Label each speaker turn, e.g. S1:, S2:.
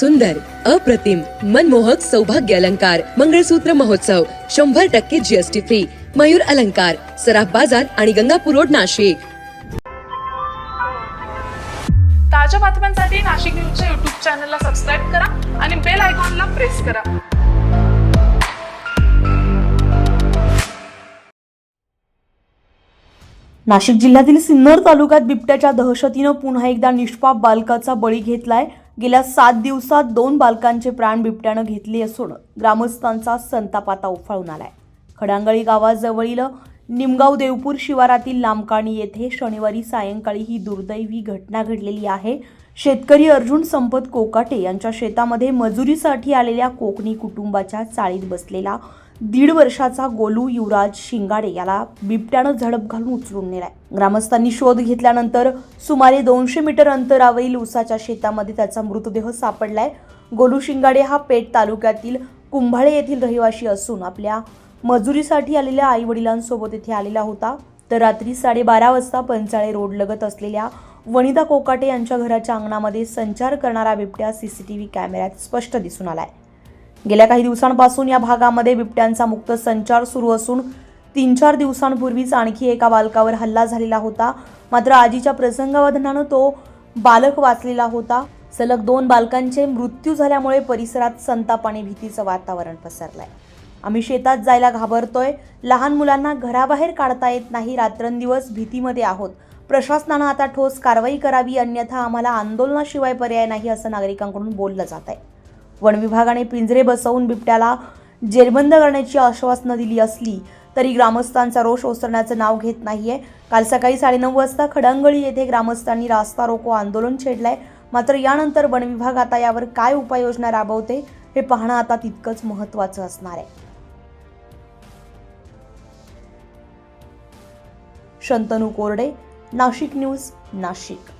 S1: सुंदर अप्रतिम मनमोहक सौभाग्य अलंकार मंगळसूत्र महोत्सव शंभर टक्के जीएसटी फ्री मयूर अलंकार सराफ बाजार आणि गंगापूर रोड नाशिक.
S2: ताज्या बातम्यांसाठी नाशिक न्यूजच्या युट्यूब चॅनलला सबस्क्राईब करा आणि बेल आयकॉनला प्रेस करा.
S3: नाशिक जिल्ह्यातील सिन्नर तालुक्यात बिबट्याच्या दहशतीनं पुन्हा एकदा निष्पाप बालकाचा बळी घेतलाय गेल्या सात दिवसात दोन बालकांचे प्राण बिबट्यानं घेतले असून ग्रामस्थांचा संताप आता उफाळून आलाय. खडांगळी गावाजवळील निमगाव देवपूर शिवारातील लांबकाणी येथे शनिवारी सायंकाळी ही दुर्दैवी घटना घडलेली आहे. शेतकरी अर्जुन संपत कोकाटे यांच्या शेतामध्ये मजुरीसाठी आलेल्या कोकणी कुटुंबाच्या चाळीत बसलेला दीड वर्षाचा गोलू युवराज शिंगाडे याला बिबट्यानं झडप घालून उचलून नेलाय. ग्रामस्थांनी शोध घेतल्यानंतर सुमारे दोनशे मीटर अंतरावरील उसाच्या शेतामध्ये त्याचा मृतदेह सापडलाय. गोलू शिंगाडे हा पेठ तालुक्यातील कुंभाळे येथील रहिवासी असून आपल्या मजुरीसाठी आलेल्या आई वडिलांसोबत येथे आलेला होता. तर रात्री साडेबारा वाजता पंचाळे रोड लगत असलेल्या वनिता कोकाटे यांच्या घराच्या अंगणामध्ये संचार करणारा बिबट्या सीसीटीव्ही कॅमेऱ्यात स्पष्ट दिसून आलाय. गेल्या काही दिवसांपासून या भागामध्ये बिबट्यांचा मुक्त संचार सुरू असून तीन चार दिवसांपूर्वीच आणखी एका बालकावर हल्ला झालेला होता. मात्र आजीच्या प्रसंगवधनानं तो बालक वाचलेला होता. सलग दोन बालकांचे मृत्यू झाल्यामुळे परिसरात संताप आणि भीतीचं वातावरण पसरलंय. आम्ही शेतात जायला घाबरतोय. लहान मुलांना घराबाहेर काढता येत नाही. रात्रंदिवस भीतीमध्ये आहोत. प्रशासनानं आता ठोस कारवाई करावी अन्यथा आम्हाला आंदोलनाशिवाय पर्याय नाही असं नागरिकांकडून बोललं जात आहे वन विभागाने पिंजरे बसवून बिबट्याला जेरबंद करण्याची आश्वासनं दिली असली तरी ग्रामस्थांचा रोष ओसरण्याचं नाव घेत नाहीये. काल सकाळी साडेनऊ वाजता खडंगळी येथे ग्रामस्थांनी रास्ता रोको आंदोलन छेडलंय. मात्र यानंतर वन विभाग आता यावर काय उपाययोजना राबवते हे पाहणं आता तितकंच महत्त्वाचं असणार आहे. शंतनू कोरडे नाशिक न्यूज नाशिक.